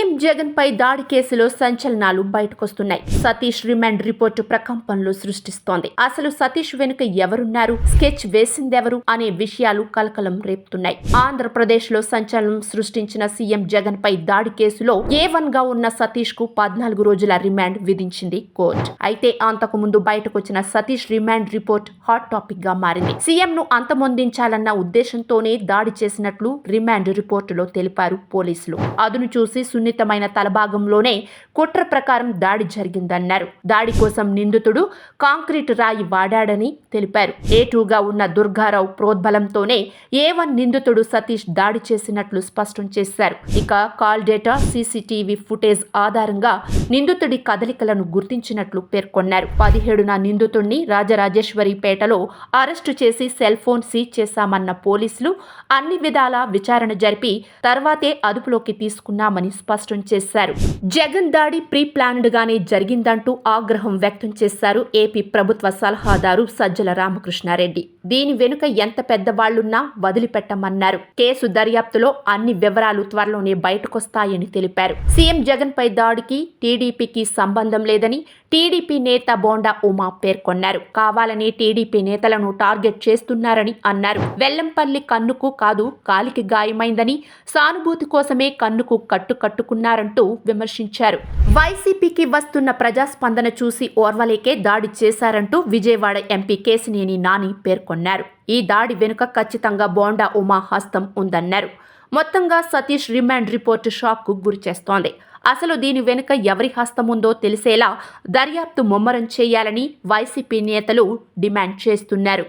జగన్ పై దాడి కేసులో సంచలనాలు బయటకొస్తున్నాయి. సతీష్ రిమాండ్ రిపోర్టు ప్రకంపనలు సృష్టిస్తోంది. అసలు సతీష్ వెనుక ఎవరున్నారు? స్కెచ్ వేసిందెవరు? అనే విషయాలు కలకలం రేపుతున్నాయి. ఆంధ్రప్రదేశ్లో సంచలనం సృష్టించిన సీఎం జగన్ పై దాడి కేసులో ఏ వన్గా ఉన్న సతీష్కు పద్నాలుగు రోజుల రిమాండ్ విధించింది కోర్టు. అయితే అంతకు ముందు బయటకొచ్చిన సతీష్ రిమాండ్ రిపోర్ట్ హాట్ టాపిక్గా మారింది. సీఎం ను అంతమొందించాలన్న ఉద్దేశంతోనే దాడి చేసినట్లు రిమాండ్ రిపోర్టులో తెలిపారు పోలీసులు. అదును చూసి సున్నితమైన తలభాగంలోనే కుట్ర ప్రకారం దాడి జరిగిందన్నారు. దాడి కోసం నిందితుడు కాంక్రీట్ రాయి వాడాడని తెలిపారు. ఏ టూగా ఉన్న దుర్గారావు ప్రోద్బలంతోనే ఏ వన్ నిందితుడు సతీష్ దాడి చేసినట్లు స్పష్టం చేశారు. ఇక కాల్ డేటా సీసీటీవీ ఫుటేజ్ ఆధారంగా నిందితుడి కదలికలను గుర్తించినట్లు పేర్కొన్నారు. పదిహేడున నిందితుడిని రాజరాజేశ్వరిపేటలో అరెస్టు చేసి సెల్ ఫోన్ సీజ్ చేశామన్న పోలీసులు అన్ని విధాలా విచారణ జరిపి తర్వాతే అదుపులోకి తీసుకున్నామని స్పష్టం చేశారు. జగన్ దాడి ప్రీ ప్లాన్డ్ గానే జరిగిందంటూ ఆగ్రహం వ్యక్తం చేశారు ఏపీ ప్రభుత్వ సలహాదారు సజ్జల రామకృష్ణారెడ్డి. దీని వెనుక ఎంత పెద్దవాళ్ళున్నా వదిలిపెట్టమన్నారు. కేసు దర్యాప్తులో అన్ని వివరాలు త్వరలోనే బయటకొస్తాయని తెలిపారు. సీఎం జగన్ పై దాడికి టీడీపీకి సంబంధం లేదని టీడీపీ నేత బోండా ఉమా పేర్కొన్నారు. కావాలని టీడీపీ నేతలను టార్గెట్ చేస్తున్నారని అన్నారు. వెల్లంపల్లి కన్నుకు కాదు కాలికి గాయమైందని సానుభూతి కోసమే కన్నుకు కట్టు కట్టుకున్నారంటూ విమర్శించారు. వైసీపీకి వస్తున్న ప్రజాస్పందన చూసి ఓర్వలేకే దాడి చేశారంటూ విజయవాడ ఎంపీ కేసినేని నాని పేర్కొన్నారు. ఈ దాడి వెనుక ఖచ్చితంగా బోండా ఉమా హస్తం ఉందన్నారు. మొత్తంగా సతీష్ రిమాండ్ రిపోర్టు షాక్కు గురిచేస్తోంది అసలు దీని వెనుక ఎవరి హస్తం ఉందో తెలిసేలా దర్యాప్తు ముమ్మరం చేయాలని వైసీపీ నేతలు డిమాండ్ చేస్తున్నారు.